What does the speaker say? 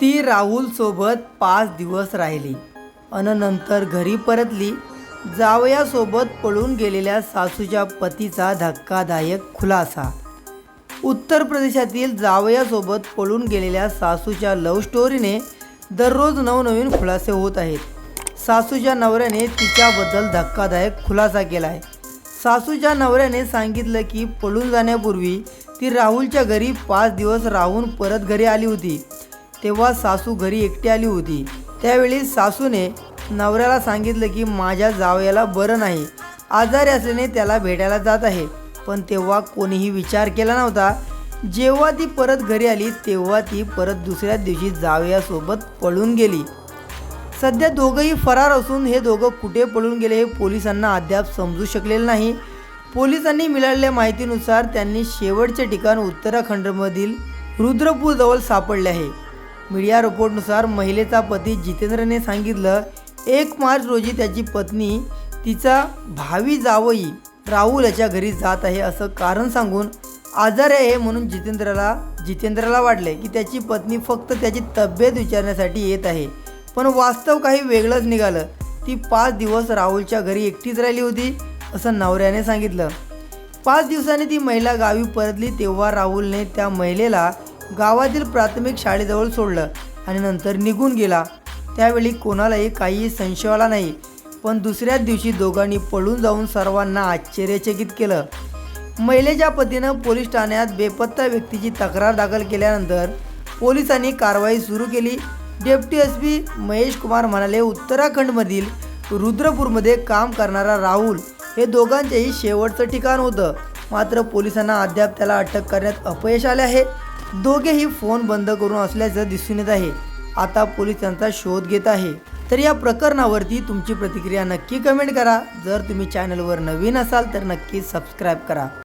ती राहुलसोबत पाच दिवस राहिली अन नंतर घरी परतली. जावयासोबत पळून गेलेल्या सासूच्या पतीचा धक्कादायक खुलासा. उत्तर प्रदेशातील जावयासोबत पळून गेलेल्या सासूच्या लव्ह स्टोरीने दररोज नवनवीन खुलासे होत आहेत. सासूच्या नवऱ्याने तिच्याबद्दल धक्कादायक खुलासा केला आहे सासूच्या नवऱ्याने सांगितलं की पळून जाण्यापूर्वी ती राहुलच्या घरी पाच दिवस राहून परत घरी आली होती. तेव्हा सासू घरी एकटी आली होती. त्यावेळी सासूने नवऱ्याला सांगितलं की माझ्या जावयाला बरं नाही. आजारी असल्याने त्याला भेटायला जात आहे. पण तेव्हा कोणीही विचार केला नव्हता. जेव्हा ती परत घरी आली तेव्हा ती परत दुसऱ्या दिवशी जावयासोबत पळून गेली. सध्या दोघंही फरार असून हे दोघं कुठे पळून गेले हे पोलिसांना अद्याप समजू शकलेलं नाही. पोलिसांनी मिळालेल्या माहितीनुसार त्यांनी शेवटचे ठिकाण उत्तराखंडमधील रुद्रपूरजवळ सापडले आहे. मीडिया रिपोर्टनुसार महिलेचा पती जितेंद्रने सांगितलं एक मार्च रोजी त्याची पत्नी तिचा भावी जावई राहुल याच्या घरी जात आहे असं कारण सांगून आजारी आहे म्हणून जितेंद्रला जितेंद्रला वाटले की त्याची पत्नी फक्त त्याची तब्येत विचारण्यासाठी येत आहे. पण वास्तव काही वेगळंच निघालं. ती पाच दिवस राहुलच्या घरी एकटीच राहिली होती असं नवऱ्याने सांगितलं. पाच दिवसांनी ती महिला गावी परतली तेव्हा राहुलने त्या महिलेला गावातील प्राथमिक शाळेजवळ सोडलं आणि नंतर निघून गेला. त्यावेळी कोणालाही काही संशय आला नाही. पण दुसऱ्याच दिवशी दोघांनी पळून जाऊन सर्वांना आश्चर्यचकित केलं. महिलेच्या पतीनं पोलीस ठाण्यात बेपत्ता व्यक्तीची तक्रार दाखल केल्यानंतर पोलिसांनी कारवाई सुरू केली. Deputy S P Mahesh Kumar म्हणाले उत्तराखंडमधील रुद्रपूरमध्ये काम करणारा राहुल हे दोघांचेही शेवटचं ठिकाण होतं. मात्र पोलिसांना अद्याप त्याला अटक करण्यात अपयश आले आहे. दोघेही फोन बंद करून असल्याचं दिसून येत आहे. आता पोलीस त्यांचा शोध घेत आहे. तर या प्रकरणावरती तुमची प्रतिक्रिया नक्की कमेंट करा. जर तुम्ही चॅनलवर नवीन असाल तर नक्की सबस्क्राईब करा.